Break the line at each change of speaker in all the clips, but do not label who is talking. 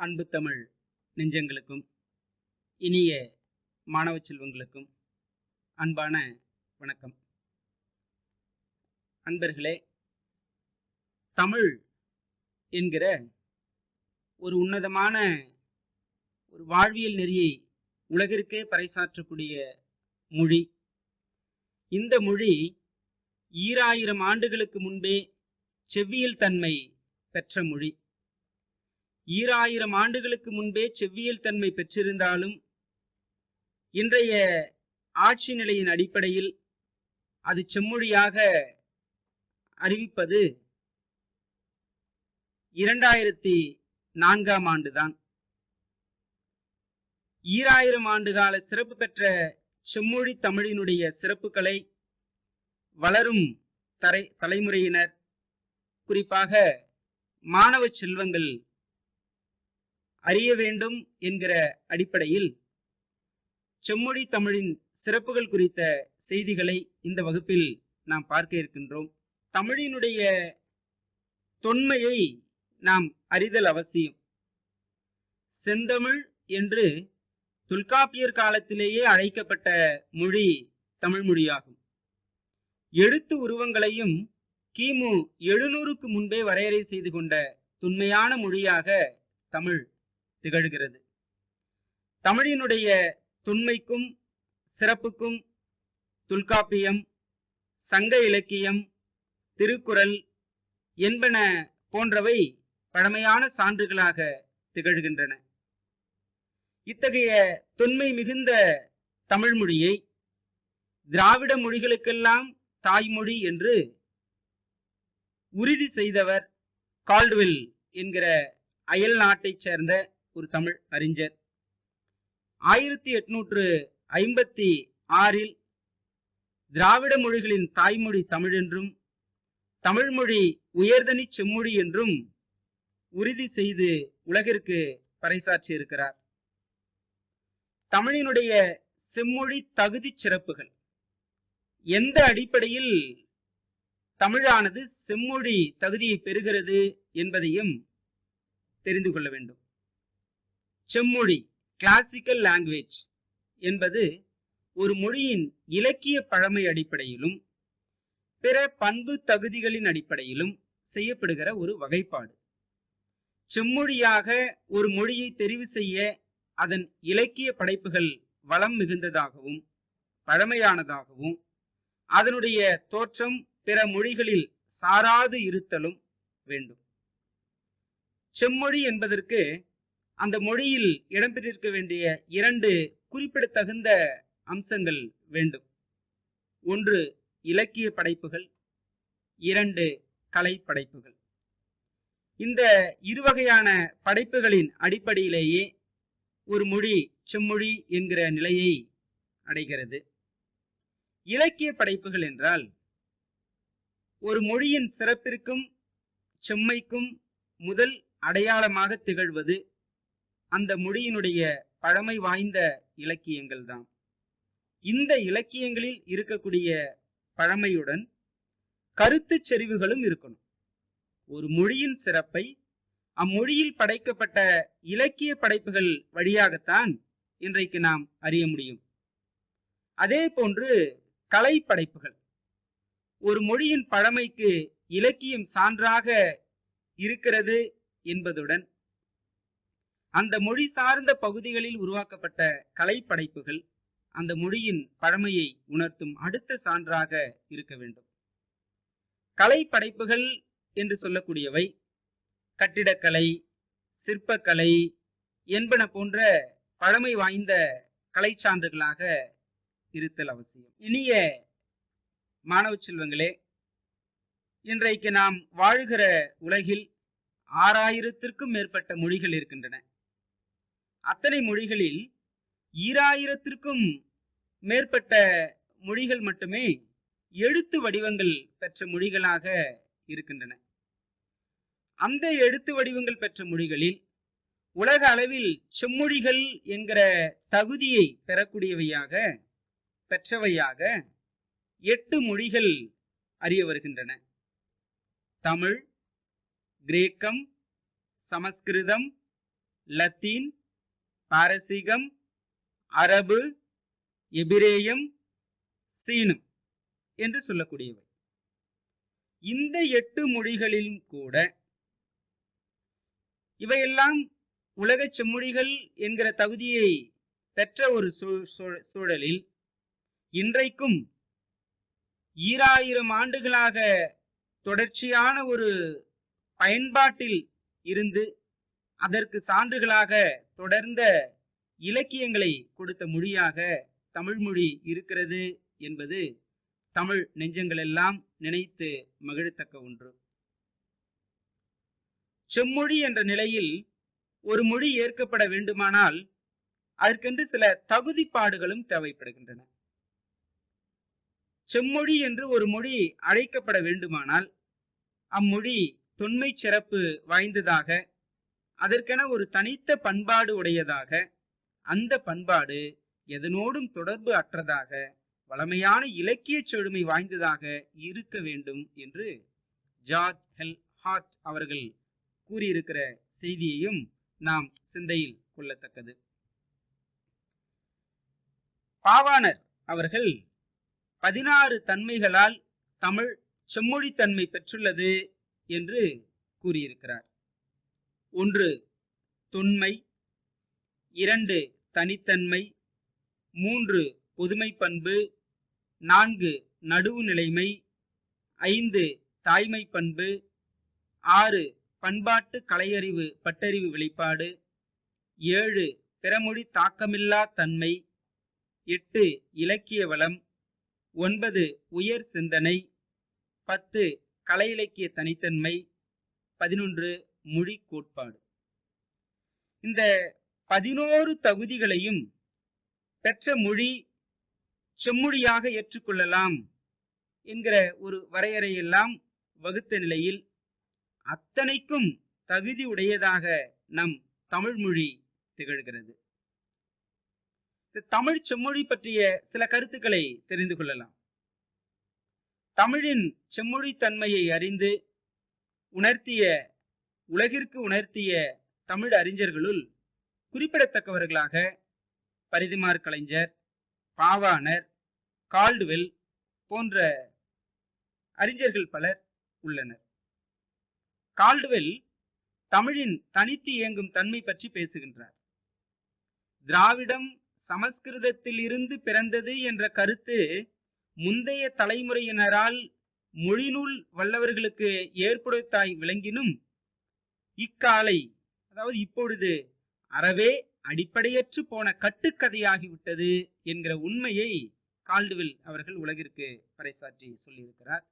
அன்பு தமிழ் நெஞ்சங்களுக்கும் இனிய மாணவ செல்வங்களுக்கும் அன்பான வணக்கம். அன்பர்களே தமிழ் என்கிற ஒரு உன்னதமான ஒரு வாழ்வியல் நெறியை உலகிற்கே பறைசாற்றக்கூடிய மொழி. இந்த மொழி ஈராயிரம் ஆண்டுகளுக்கு முன்பே செவ்வியல் தன்மை பெற்ற மொழி. ஈராயிரம் ஆண்டுகளுக்கு முன்பே செவ்வியல் தன்மை பெற்றிருந்தாலும் இன்றைய ஆட்சி நிலையின் அடிப்படையில் அது செம்மொழியாக அறிவிப்பது இரண்டாயிரத்தி நான்காம் ஆண்டுதான். ஈராயிரம் ஆண்டு கால சிறப்பு பெற்ற செம்மொழி தமிழினுடைய சிறப்புகளை வளரும் தரை தலைமுறையினர் குறிப்பாக மாணவ செல்வங்கள் அறிய வேண்டும் என்கிற அடிப்படையில் செம்மொழி தமிழின் சிறப்புகள் குறித்த செய்திகளை இந்த வகுப்பில் நாம் பார்க்க இருக்கின்றோம். தமிழினுடைய தொன்மையை நாம் அறிதல் அவசியம். செந்தமிழ் என்று தொல்காப்பியர் காலத்திலேயே அழைக்கப்பட்ட மொழி தமிழ் மொழியாகும். எழுத்து உருவங்களையும் கிமு எழுநூறுக்கு முன்பே வரையறை செய்து கொண்ட தொன்மையான மொழியாக தமிழ் திகழ்கிறது. தமிழினுடைய தொன்மைக்கும் சிறப்புக்கும் தொல்காப்பியம் சங்க இலக்கியம் திருக்குறள் என்பன போன்றவை பழமையான சான்றுகளாக திகழ்கின்றன. இத்தகைய தொன்மை மிகுந்த தமிழ் மொழியை திராவிட மொழிகளுக்கெல்லாம் தாய்மொழி என்று உறுதி செய்தவர் கால்டுவெல் என்கிற அயல் நாட்டைச் சேர்ந்த ஒரு தமிழ் அறிஞர். ஆயிரத்தி எட்நூற்று ஐம்பத்தி ஆறில் திராவிட மொழிகளின் தாய்மொழி தமிழ் என்றும் தமிழ்மொழி உயர்தனி செம்மொழி என்றும் உறுதி செய்து உலகிற்கு பறைசாற்றி இருக்கிறார். தமிழினுடைய செம்மொழி தகுதி சிறப்புகள். எந்த அடிப்படையில் தமிழானது செம்மொழி தகுதியை பெறுகிறது என்பதையும் தெரிந்து கொள்ள வேண்டும். செம்மொழி கிளாசிக்கல் லாங்குவேஜ் என்பது ஒரு மொழியின் இலக்கிய பழமை அடிப்படையிலும் பிற பண்பு தகுதிகளின் அடிப்படையிலும் செய்யப்படுகிற ஒரு வகைப்பாடு. செம்மொழியாக ஒரு மொழியை தெரிவு செய்ய அதன் இலக்கிய படைப்புகள் வளம் மிகுந்ததாகவும் பழமையானதாகவும் அதனுடைய தோற்றம் பிற மொழிகளில் சாராது இருத்தலும் வேண்டும். செம்மொழி என்பதற்கு அந்த மொழியில் இடம்பெற்றிருக்க வேண்டிய இரண்டு குறிப்பிடத்தகுந்த அம்சங்கள் வேண்டும். ஒன்று இலக்கிய படைப்புகள் இரண்டு கலை படைப்புகள் இந்த இருவகையான படைப்புகளின் அடிப்படையிலேயே ஒரு மொழி செம்மொழி என்கிற நிலையை அடைகிறது. இலக்கிய படைப்புகள் என்றால் ஒரு மொழியின் சிறப்பிற்கும் செம்மைக்கும் முதல் அடையாளமாக திகழ்வது அந்த மொழியினுடைய பழமை வாய்ந்த இலக்கியங்கள் தான். இந்த இலக்கியங்களில் இருக்கக்கூடிய பழமையுடன் கருத்து செறிவுகளும் இருக்கணும். ஒரு மொழியின் சிறப்பை அம்மொழியில் படைக்கப்பட்ட இலக்கிய படைப்புகள் வழியாகத்தான் இன்றைக்கு நாம் அறிய முடியும். அதே போன்று கலை படைப்புகள். ஒரு மொழியின் பழமைக்கு இலக்கியம் சான்றாக இருக்கிறது என்பதுடன் அந்த மொழி சார்ந்த பகுதிகளில் உருவாக்கப்பட்ட கலைப்படைப்புகள் அந்த மொழியின் பழமையை உணர்த்தும் அடுத்த சான்றாக இருக்க வேண்டும். கலைப்படைப்புகள் என்று சொல்லக்கூடியவை கட்டிடக்கலை சிற்பக்கலை என்பன போன்ற பழமை வாய்ந்த கலை சான்றுகளாக இருத்தல் அவசியம். இனிய மாணவ செல்வங்களே இன்றைக்கு நாம் வாழுகிற உலகில் ஆறாயிரத்திற்கும் மேற்பட்ட மொழிகள் இருக்கின்றன. அத்தனை மொழிகளில் ஈராயிரத்திற்கும் மேற்பட்ட மொழிகள் மட்டுமே எழுத்து வடிவங்கள் பெற்ற மொழிகளாக இருக்கின்றன. அந்த எழுத்து வடிவங்கள் பெற்ற மொழிகளில் உலக அளவில் செம்மொழிகள் என்கிற தகுதியை பெறக்கூடியவையாக பெற்றவையாக எட்டு மொழிகள் அறிய வருகின்றன. தமிழ் கிரேக்கம் சமஸ்கிருதம் லத்தீன் பாரசீகம் அரபு எபிரேயம் சீனம் என்று சொல்லக்கூடியவை. இந்த எட்டு மொழிகளிலும் கூட இவையெல்லாம் உலக செம்மொழிகள் என்கிற தகுதியை பெற்ற ஒரு சூழலில் இன்றைக்கும் ஈராயிரம் ஆண்டுகளாக தொடர்ச்சியான ஒரு பயன்பாட்டில் இருந்து அதற்கு சான்றுகளாக தொடர்ந்த இலக்கியங்களை கொடுத்த மொழியாக தமிழ்மொழி இருக்கிறது என்பது தமிழ் நெஞ்சங்களெல்லாம் நினைத்து மகிழத்தக்க ஒன்று. செம்மொழி என்ற நிலையில் ஒரு மொழி ஏற்கப்பட வேண்டுமானால் அதற்கென்று சில தகுதிப்பாடுகளும் தேவைப்படுகின்றன. செம்மொழி என்று ஒரு மொழி அழைக்கப்பட வேண்டுமானால் அம்மொழி தொன்மை சிறப்பு வாய்ந்ததாக அதற்கென ஒரு தனித்த பண்பாடு உடையதாக அந்த பண்பாடு எதனோடும் தொடர்பு அற்றதாக வளமையான இலக்கிய செழுமை வாய்ந்ததாக இருக்க வேண்டும் என்று ஜார்ஜ் ஹெல் ஹார்ட் அவர்கள் கூறியிருக்கிற செய்தியையும் நாம் சிந்தையில் கொள்ளத்தக்கது. பாவாணர் அவர்கள் பதினாறு தன்மைகளால் தமிழ் செம்மொழித்தன்மை பெற்றுள்ளது என்று கூறியிருக்கிறார். ஒன்று தொன்மை இரண்டு தனித்தன்மை மூன்று பொதுமை பண்பு நான்கு நடுவு நிலைமை ஐந்து தாய்மை பண்பு ஆறு பண்பாட்டு கலையறிவு பட்டறிவு வெளிப்பாடு ஏழு பிறமொழி தாக்கமில்லா தன்மை எட்டு இலக்கிய வளம் ஒன்பது உயர் சிந்தனை பத்து கலை இலக்கிய தனித்தன்மை பதினொன்று மொழி கோட்பாடு. இந்த பதினோரு தகுதிகளையும் பெற்ற மொழி செம்மொழியாக ஏற்றுக்கொள்ளலாம் என்கிற ஒரு வரையறையெல்லாம் வகுத்த நிலையில் அத்தனைக்கும் தகுதி உடையதாக நம் தமிழ்மொழி திகழ்கிறது. தமிழ் செம்மொழி பற்றிய சில கருத்துக்களை தெரிந்து கொள்ளலாம். தமிழின் செம்மொழி தன்மையை அறிந்து உணர்த்திய உலகிற்கு உணர்த்திய தமிழ் அறிஞர்களுள் குறிப்பிடத்தக்கவர்களாக பரிதிமார் கலைஞர் பாவாணர் கால்டுவெல் போன்ற அறிஞர்கள் பலர் உள்ளனர். கால்டுவெல் தமிழின் தனித்து இயங்கும் தன்மை பற்றி பேசுகின்றார். திராவிடம் சமஸ்கிருதத்தில் இருந்து பிறந்தது என்ற கருத்து முந்தைய தலைமுறையினரால் மொழிநூல் வல்லவர்களுக்கு ஏற்படுத்தாய் விளங்கினும் இக்காலை அதாவது இப்பொழுது அறவே அடிப்படையற்று போன கட்டுக்கதையாகிவிட்டது என்கிற உண்மையை கால்டுவில் அவர்கள் உலகிற்கு பறைசாற்றி சொல்லியிருக்கிறார்.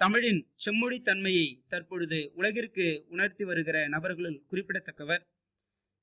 தமிழின் செம்மொழி தன்மையை தற்பொழுது உலகிற்கு உணர்த்தி வருகிற நபர்களுள் குறிப்பிடத்தக்கவர்.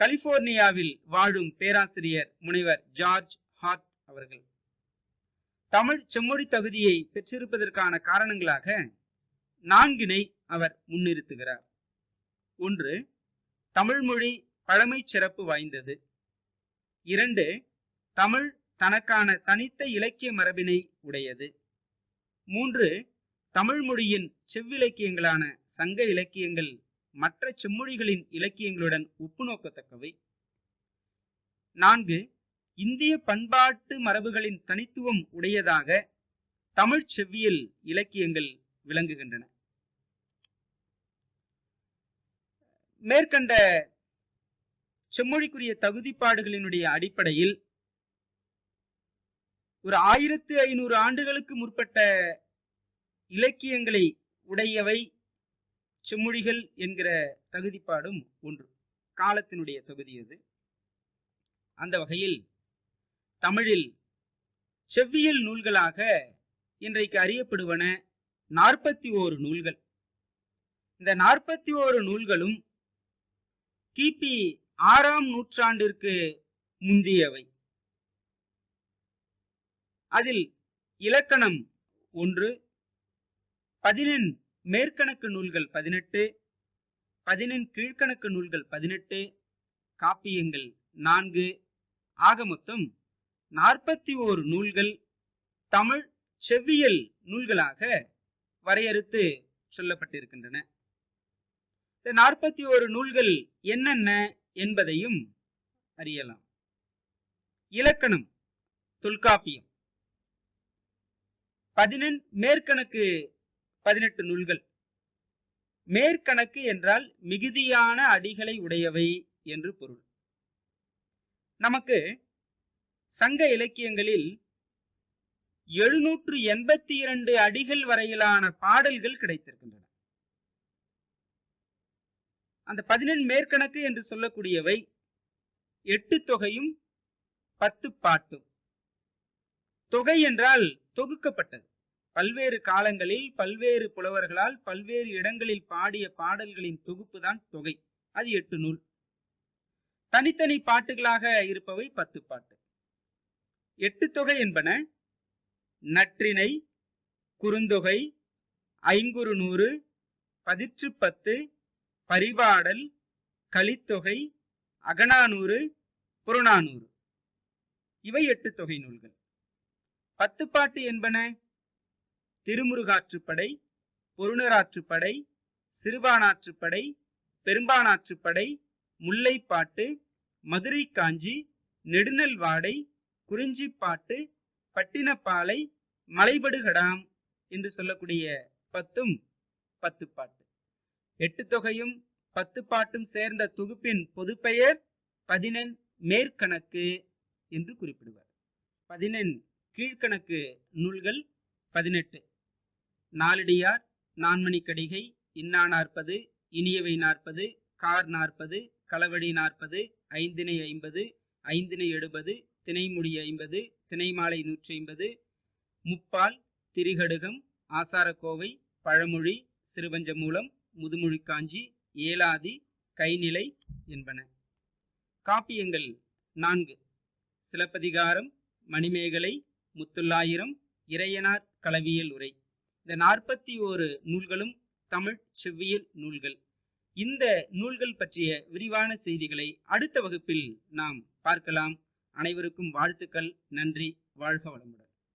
கலிபோர்னியாவில் வாழும் பேராசிரியர் முனைவர் ஜார்ஜ் ஹார்ட் அவர்கள். தமிழ் செம்மொழி தகுதியை பெற்றிருப்பதற்கான காரணங்களாக நான்கினை அவர் முன்னிறுத்துகிறார். ஒன்று தமிழ்மொழி பழமை சிறப்பு வாய்ந்தது. இரண்டு தமிழ் தனக்கான தனித்த இலக்கிய மரபினை உடையது. மூன்று தமிழ்மொழியின் செவ்விலக்கியங்களான சங்க இலக்கியங்கள் மற்ற செம்மொழிகளின் இலக்கியங்களுடன் ஒப்பு நோக்கத்தக்கவை நான்கு இந்திய பண்பாட்டு மரபுகளின் தனித்துவம் உடையதாக தமிழ் செவ்வியல் இலக்கியங்கள் விளங்குகின்றன. மேற்கண்ட செம்மொழிக்குரிய தகுதிப்பாடுகளினுடைய அடிப்படையில் ஒரு ஆயிரத்து ஐநூறு ஆண்டுகளுக்கு முற்பட்ட இலக்கியங்களை உடையவை செம்மொழிகள் என்கிற தகுதிப்பாடும் ஒன்று. காலத்தினுடைய தொகுதி அது. அந்த வகையில் தமிழில் செவ்வியல் நூல்களாக இன்றைக்கு அறியப்படுவன நாற்பத்தி ஓரு நூல்கள். இந்த நாற்பத்தி ஓரு நூல்களும் கிபி ஆறாம் நூற்றாண்டிற்கு முந்தியவை. அதில் இலக்கணம் ஒன்று பதினெண் மேற்கணக்கு நூல்கள் பதினெட்டு பதினெண் கீழ்கணக்கு நூல்கள் பதினெட்டு காப்பியங்கள் நான்கு ஆக மொத்தம் நாற்பத்தி ஓரு நூல்கள் தமிழ் செவ்வியல் நூல்களாக வரையறுத்து சொல்லப்பட்டிருக்கின்றன. இந்த நாற்பத்தி ஓரு நூல்கள் என்னென்ன என்பதையும் அறியலாம். இலக்கணம் தொல்காப்பியம். பதினெண் மேற்கணக்கு பதினெட்டு நூல்கள். மேற்கணக்கு என்றால் மிகுதியான அடிகளை உடையவை என்று பொருள். நமக்கு சங்க இலக்கியங்களில் எழுநூற்று எண்பத்தி இரண்டு அடிகள் வரையிலான பாடல்கள் கிடைத்திருக்கின்றன. அந்த பதினெண் மேற்கணக்கு என்று சொல்லக்கூடியவை எட்டு தொகையும் பத்து பாட்டும். தொகை என்றால் தொகுக்கப்பட்டது. பல்வேறு காலங்களில் பல்வேறு புலவர்களால் பல்வேறு இடங்களில் பாடிய பாடல்களின் தொகுப்பு தான் தொகை. அது எட்டு நூல். தனித்தனி பாட்டுகளாக இருப்பவை பத்து பாட்டு. எட்டு தொகை என்பன நற்றினை குறுந்தொகை ஐங்குறு நூறு பதிற்று பத்து பரிபாடல் கலித்தொகை அகனானூறு புறநானூறு. இவை எட்டு தொகை நூல்கள். பத்துப்பாட்டு என்பன? திருமுருகாற்றுப்படை பொருணராற்றுப்படை சிறுபானாற்றுப்படை பெரும்பானாற்றுப்படை முல்லைப்பாட்டு மதுரை காஞ்சி நெடுநல்வாடை குறிஞ்சிப்பாட்டு பட்டினப்பாலை மலைபடுகடாம் என்று சொல்லக்கூடிய பத்தும் பத்துப்பாட்டு எட்டு தொகையும் பத்து பாட்டும் சேர்ந்த தொகுப்பின் பொதுப்பெயர் பதினெண் மேற்கணக்கு என்று குறிப்பிடுவார். பதினெண் கீழ்கணக்கு நூல்கள் பதினெட்டு. நாலடியார் நான்மணிக்கடிகை இன்னா நாற்பது இனியவை நாற்பது கார் நாற்பது களவடி நாற்பது ஐந்தினை ஐம்பது ஐந்தினை எழுபது திணைமுடி ஐம்பது திணைமாலை நூற்றி ஐம்பது முப்பால் திரிகடுகம் ஆசாரக்கோவை பழமொழி சிறுபஞ்சமூலம் முதுமொழிக்காஞ்சி ஏலாதி கைநிலை என்பன. காப்பியங்கள் நான்கு. சிலப்பதிகாரம் மணிமேகலை முத்துள்ளாயிரம் இறையனார் கலவியல் உரை. இந்த நாற்பத்தி ஓரு நூல்களும் தமிழ் செவ்வியல் நூல்கள். இந்த நூல்கள் பற்றிய விரிவான செய்திகளை அடுத்த வகுப்பில் நாம் பார்க்கலாம். அனைவருக்கும் வாழ்த்துக்கள் நன்றி வாழ்க வளமுடன்.